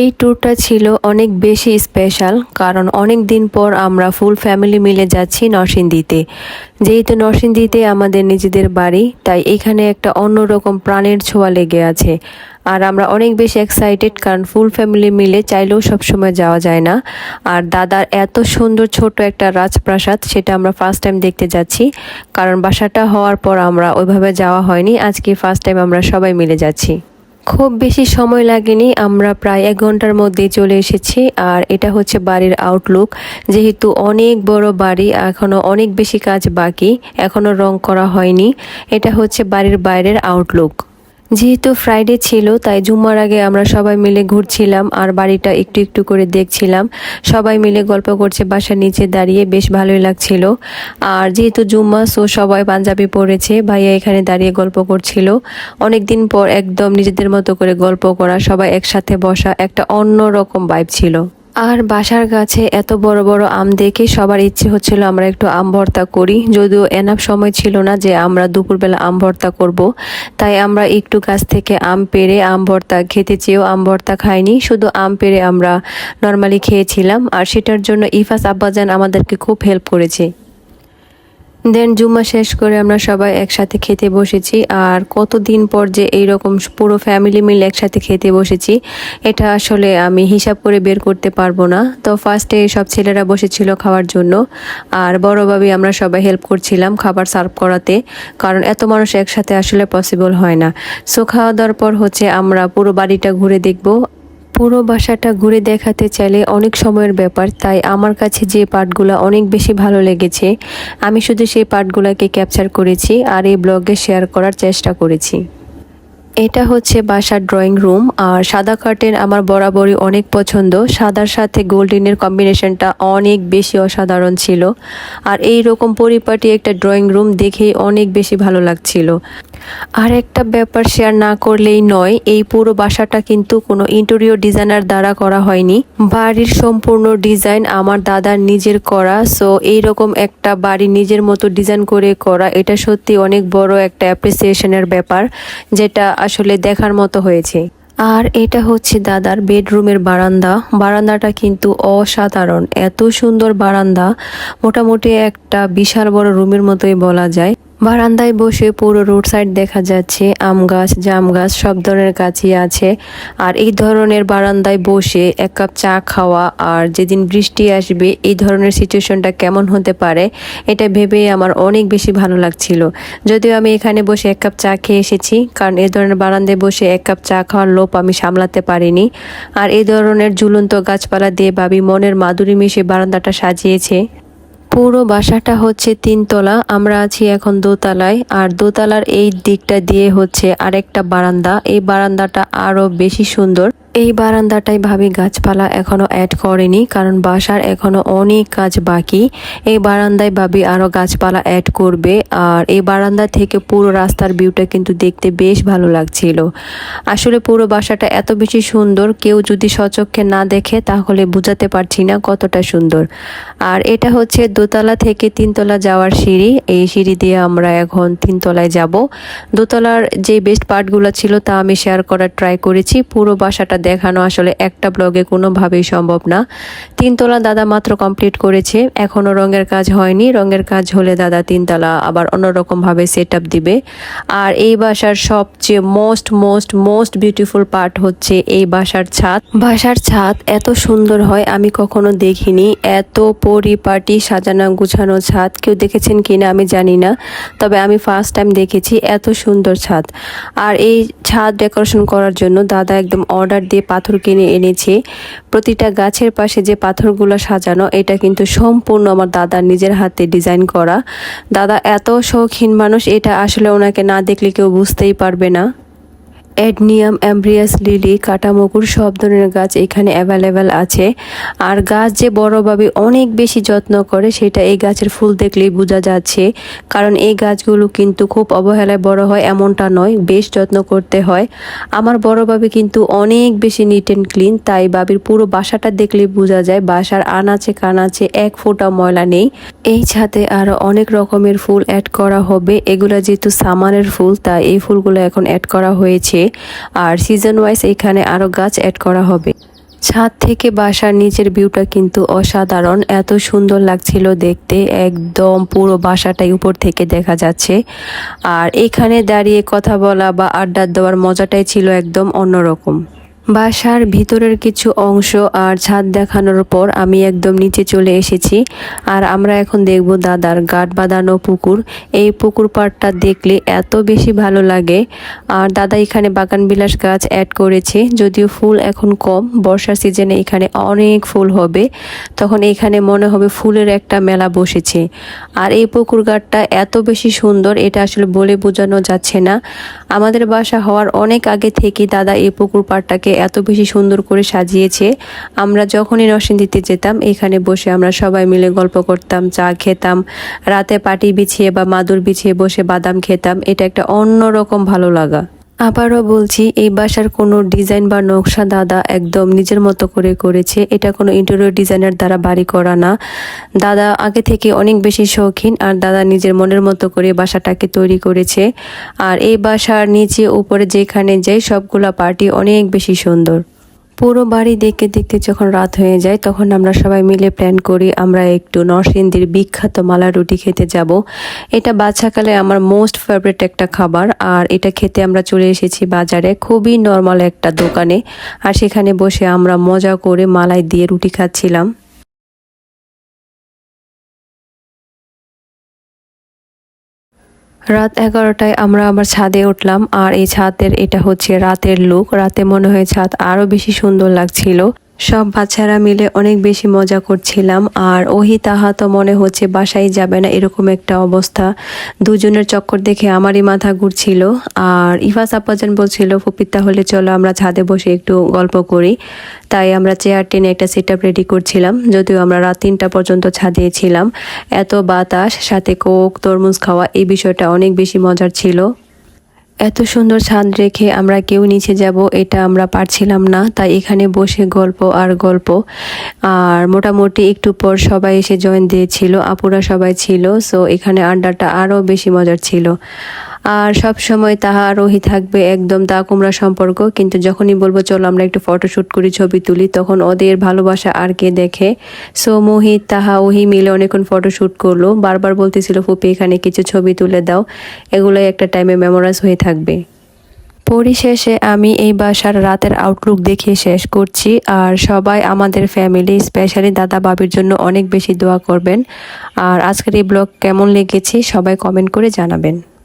এই ট্যুরটা ছিল অনেক বেশি স্পেশাল কারণ অনেক দিন পর আমরা ফুল ফ্যামিলি মিলে যাচ্ছি নরসিংদীতে। যেহেতু নরসিংদীতে আমাদের নিজেদের বাড়ি, তাই এখানে একটা অন্যরকম প্রাণের ছোঁয়া লেগে আছে। আর আমরা অনেক বেশি এক্সাইটেড কারণ ফুল ফ্যামিলি মিলে চাইলেও সবসময় যাওয়া যায় না। আর দাদার এত সুন্দর ছোট একটা রাজপ্রাসাদ, সেটা আমরা ফার্স্ট টাইম দেখতে যাচ্ছি। কারণ বাসাটা হওয়ার পর আমরা ওইভাবে যাওয়া হয়নি, আজকে ফার্স্ট টাইম আমরা সবাই মিলে যাচ্ছি। খুব বেশি সময় লাগেনি, আমরা প্রায় এক ঘণ্টার মধ্যে চলে এসেছি। আর এটা হচ্ছে বাড়ির আউটলুক যেহেতু অনেক বড় বাড়ি এখনও অনেক বেশি কাজ বাকি এখনও রং করা হয়নি। এটা হচ্ছে বাড়ির বাইরের আউটলুক যেহেতু ফ্রাইডে ছিল, তাই জুম্মার আগে আমরা সবাই মিলে ঘুরছিলাম আর বাড়িটা একটু একটু করে দেখছিলাম। সবাই মিলে গল্প করছে, বাসার নিচে দাঁড়িয়ে বেশ ভালোই লাগছিল। আর যেহেতু জুম্মা সো সবাই পাঞ্জাবি পরেছে, ভাইয়া এখানে দাঁড়িয়ে গল্প করছিল। অনেক দিন পর একদম নিজেদের মতো করে গল্প করা, সবাই একসাথে বসা একটা অন্য রকম বাইব ছিল। আর বাসার গাছে এত বড় বড় আম দেখে সবার ইচ্ছে হচ্ছিল আমরা একটু আম ভর্তা করি। যদিও এনাফ সময় ছিল না যে আমরা দুপুরবেলা আম ভর্তা করব। তাই আমরা একটু গাছ থেকে আম পেরে আম ভর্তা খেতে চেয়েও আম ভর্তা খাইনি। শুধু আম পেরে আমরা নর্মালি খেয়েছিলাম। আর সেটার জন্য ইফাস আব্বাজান আমাদেরকে খুব হেল্প করেছে। দেন জুম্মা শেষ করে আমরা সবাই একসাথে খেতে বসেছি। আর কতদিন পর যে এইরকম পুরো ফ্যামিলি মিলে একসাথে খেতে বসেছি, এটা আসলে আমি হিসাব করে বের করতে পারব না। তো ফার্স্টে সব ছেলেরা বসেছিল খাওয়ার জন্য। আর বড়োভাবে আমরা সবাই হেল্প করছিলাম খাবার সার্ভ করাতে। কারণ এত মানুষ একসাথে আসলে পসিবল হয় না। সো খাওয়া দাওয়ার পর হচ্ছে আমরা পুরো বাড়িটা ঘুরে দেখব। পুরো বাসাটা ঘুরে দেখাতে চাইলে অনেক সময়ের ব্যাপার, তাই আমার কাছে যে পার্টগুলো অনেক বেশি ভালো লেগেছে, আমি শুধু সেই পার্টগুলোকে ক্যাপচার করেছি আর এই ব্লগে শেয়ার করার চেষ্টা করেছি। এটা হচ্ছে বাসার ড্রয়িং রুম, আর সাদা কার্টেন আমার বরাবরই অনেক পছন্দ। সাদার সাথে গোল্ডেনের কম্বিনেশনটা অনেক বেশি অসাধারণ ছিল, আর এই রকম পরিপাটি একটা ড্রয়িং রুম দেখেই অনেক বেশি ভালো লাগছিল। আর একটা ব্যাপার শেয়ার না করলেই নয়, এই পুরো বাসাটা কিন্তু কোনো ইন্টেরিয়র ডিজাইনার দ্বারা করা হয়নি। বাড়ির সম্পূর্ণ ডিজাইন আমার দাদার নিজের করা সো এইরকম একটা বাড়ি নিজের মতো ডিজাইন করে করা, এটা সত্যি অনেক বড় একটা অ্যাপ্রিসিয়েশনের ব্যাপার, যেটা আসলে দেখার মতো হয়েছে। আর এটা হচ্ছে দাদার বেডরুমের বারান্দা। বারান্দাটা কিন্তু অসাধারণ, এত সুন্দর বারান্দা, মোটামুটি একটা বিশাল বড় রুমের মতোই বলা যায়। বারান্দায় বসে পুরো রোড সাইড দেখা যাচ্ছে, আম গাছ, জাম গাছ, সব ধরনের গাছই আছে। আর এই ধরনের বারান্দায় বসে এক কাপ চা খাওয়া আর যেদিন বৃষ্টি আসবে, এই ধরনের সিচুয়েশনটা কেমন হতে পারে, এটা ভেবেই আমার অনেক বেশি ভালো লাগছিল। যদিও আমি এখানে বসে এক কাপ চা খেয়ে এসেছি, কারণ এই ধরনের বারান্দায় বসে এক কাপ চা খাওয়ার লোভ আমি সামলাতে পারিনি। আর এই ধরনের ঝুলন্ত গাছপালা দিয়ে ভাবি মনের মাধুরী মিশে বারান্দাটা সাজিয়েছে। পুরো বাসাটা হচ্ছে তিনতলা, আমরা আছি এখন দোতলায়, আর দোতলার এই দিকটা দিয়ে হচ্ছে আরেকটা বারান্দা। এই বারান্দাটা আরও বেশি সুন্দর। এই বারান্দাটাই ভাবি গাছপালা এখনও অ্যাড করেনি, কারণ বাসার এখনও অনেক কাজ বাকি। এই বারান্দায় ভাবি আরও গাছপালা অ্যাড করবে, আর এই বারান্দা থেকে পুরো রাস্তার ভিউটা কিন্তু দেখতে বেশ ভালো লাগছিল। আসলে পুরো বাসাটা এত বেশি সুন্দর, কেউ যদি সচক্ষে না দেখে তাহলে বুঝাতে পারছি না কতটা সুন্দর। আর এটা হচ্ছে দোতলা থেকে তিনতলা যাওয়ার সিঁড়ি, এই সিঁড়ি দিয়ে আমরা এখন তিনতলায় যাব। দোতলার যে বেস্ট পার্টগুলো ছিল তা আমি শেয়ার করার ট্রাই করেছি, পুরো বাসাটা দেখানো আসলে একটা ব্লগে কোনোভাবেই সম্ভব না। তিনতলা দাদা মাত্র কমপ্লিট করেছে এখনও রঙের কাজ হয়নি। রঙের কাজ হলে দাদা তিনতলা আবার অন্যরকমভাবে সেট আপ দিবে। আর এই বাসার সবচেয়ে most most most beautiful part হচ্ছে এই বাসার ছাদ। বাসার ছাদ এত সুন্দর হয়, আমি কখনো দেখিনি। এত পরিপাটি সাজানো গুছানো ছাদ। কেউ দেখেছেন কিনা আমি জানি না, তবে আমি ফার্স্ট টাইম দেখেছি এত সুন্দর ছাদ। আর এই ছাদ ডেকোরেশন করার জন্য দাদা একদম অর্ডার পাথর কিনে এনেছি। প্রতিটা গাছের পাশে যে পাথরগুলো সাজানো, এটা কিন্তু সম্পূর্ণ আমার দাদার নিজের হাতে ডিজাইন করা। দাদা এত শৌখিন মানুষ, এটা আসলে ওনাকে না দেখলে কেউ বুঝতেই পারবে না। অ্যাডনিয়াম অ্যাম্ব্রিয়াস লিলি কাটামকুর সব ধরনের গাছ এখানে অ্যাভেলেবেল আছে। আর গাছ যে বড়ভাবে অনেক বেশি যত্ন করে, সেটা এই গাছের ফুল দেখলেই বোঝা যাচ্ছে। কারণ এই গাছগুলো কিন্তু খুব অবহেলায় বড় হয়, এমনটা নয়, বেশ যত্ন করতে হয়। আমার বড় বাবি কিন্তু অনেক বেশি নিট অ্যান্ড ক্লিন তাই বাবির পুরো বাসাটা দেখলেই বোঝা যায়, বাসার আনাচে কানাচে এক ফোঁটা ময়লা নেই। এই ছাদে আরও অনেক রকমের ফুল অ্যাড করা হবে। এগুলা যেহেতু সামারের ফুল, তাই এই ফুলগুলো এখন অ্যাড করা হয়েছে। আর সিজন ওয়াইজ এখানে আরও গাছ অ্যাড করা হবে। ছাদ থেকে বাসার নিচের ভিউটা কিন্তু অসাধারণ। এত সুন্দর লাগছিল দেখতে। একদম পুরো বাসাটাই উপর থেকে দেখা যাচ্ছে। আর এখানে দাঁড়িয়ে কথা বলা বা আড্ডা দেওয়ার মজাটাই ছিল একদম অন্যরকম। বাসার ভিতরের কিছু অংশ আর ছাদ দেখানোর পর আমি একদম নিচে চলে এসেছি। আর আমরা এখন দেখব দাদার গাট বাঁধানো পুকুর। এই পুকুর পাড়টা দেখলে এত বেশি ভালো লাগে। আর দাদা এখানে বাগান বিলাস গাছ অ্যাড করেছে। যদিও ফুল এখন কম, বর্ষার সিজনে এখানে অনেক ফুল হবে। তখন এখানে মনে হবে ফুলের একটা মেলা বসেছে। আর এই পুকুর গাটটা এত বেশি সুন্দর, এটা আসলে বলে বোঝানো যাচ্ছে না। আমাদের বাসা হওয়ার অনেক আগে থেকে দাদা এই পুকুর পাড়টাকে এত বেশি সুন্দর করে সাজিয়েছে। আমরা যখনই নরসিংদীতে যেতাম, এখানে বসে আমরা সবাই মিলে গল্প করতাম, চা খেতাম, রাতে পাটি বিছিয়ে বা মাদুর বিছিয়ে বসে বাদাম খেতাম। এটা একটা অন্যরকম ভালো লাগা। আবারও বলছি, এই বাসার কোনো ডিজাইন বা নকশা দাদা একদম নিজের মতো করে করেছে। এটা কোনো ইন্টেরিয়র ডিজাইনার দ্বারা বাড়ি করা না। দাদা আগে থেকে অনেক বেশি শৌখিন, আর দাদা নিজের মনের মতো করে বাসাটাকে তৈরি করেছে। আর এই বাসার নিচে, উপরে যেখানে যাই, সবগুলা পার্টি অনেক বেশি সুন্দর। পুরো বাড়ি দেখতে দেখতে যখন রাত হয়ে যায়, তখন আমরা সবাই মিলে প্ল্যান করি, আমরা একটু নরসিংদীর বিখ্যাত মালা রুটি খেতে যাব। এটা বাচ্চাকালে আমার মোস্ট ফেভারিট একটা খাবার, আর এটা খেতে আমরা চলে এসেছি বাজারে, খুবই নর্মাল একটা দোকানে। আর সেখানে বসে আমরা মজা করে মালাই দিয়ে রুটি খাচ্ছিলাম। রাত এগারোটায় আমরা আবার ছাদে উঠলাম, আর এই ছাদের এটা হচ্ছে রাতের লুক। রাতে মনে হয় ছাদ আরও বেশি সুন্দর লাগছিল। সব বাচ্চারা মিলে অনেক বেশি মজা করছিলাম, আর ওহি তাহা তো মনে হচ্ছে বাসায় যাবে না এরকম একটা অবস্থা। দুজনের চক্কর দেখে আমারই মাথা ঘুরছিল, আর ইফাস আপাজান বলছিল ফুপির তাহলে চলো আমরা ছাদে বসে একটু গল্প করি। তাই আমরা চেয়ার টেনে একটা সেট রেডি করছিলাম, যদিও আমরা রাত তিনটা পর্যন্ত ছাদে ছিলাম। এত বাতাস, সাথে কোক, তরমুজ খাওয়া, এই বিষয়টা অনেক বেশি মজার ছিল। এত সুন্দর ছাদ রেখে আমরা কেউ নিচে যাব, এটা আমরা পারছিলাম না। তাই এখানে বসে গল্প আর গল্প। আর মোটামুটি একটু পর সবাই এসে জয়েন দিয়েছিল, আপুরা সবাই ছিল সো এখানে আড্ডাটা আরও বেশি মজার ছিল। আর সব সময় তাহা রহি থাকবে একদম দা কুমড়া সম্পর্ক। কিন্তু যখনই বলব, চলো আমরা একটু ফটোশ্যুট করি, ছবি তুলি, তখন ওদের ভালোবাসা আর কে দেখে? সো মোহিত, তাহা, ওহি মিলে অনেকক্ষণ ফটোশ্যুট করল। বারবার বলতেছিল, ফুপি, এখানে কিছু ছবি তুলে দাও। এগুলোই একটা টাইমে মেমোরাইজ হয়ে থাকবে। পরিশেষে আমি এই বাসার রাতের আউটলুক দেখে শেষ করছি। আর সবাই আমাদের ফ্যামিলি স্পেশালি দাদা বাবির জন্য অনেক বেশি দোয়া করবেন। আর আজকের এই ব্লগ কেমন লেগেছে, সবাই কমেন্ট করে জানাবেন।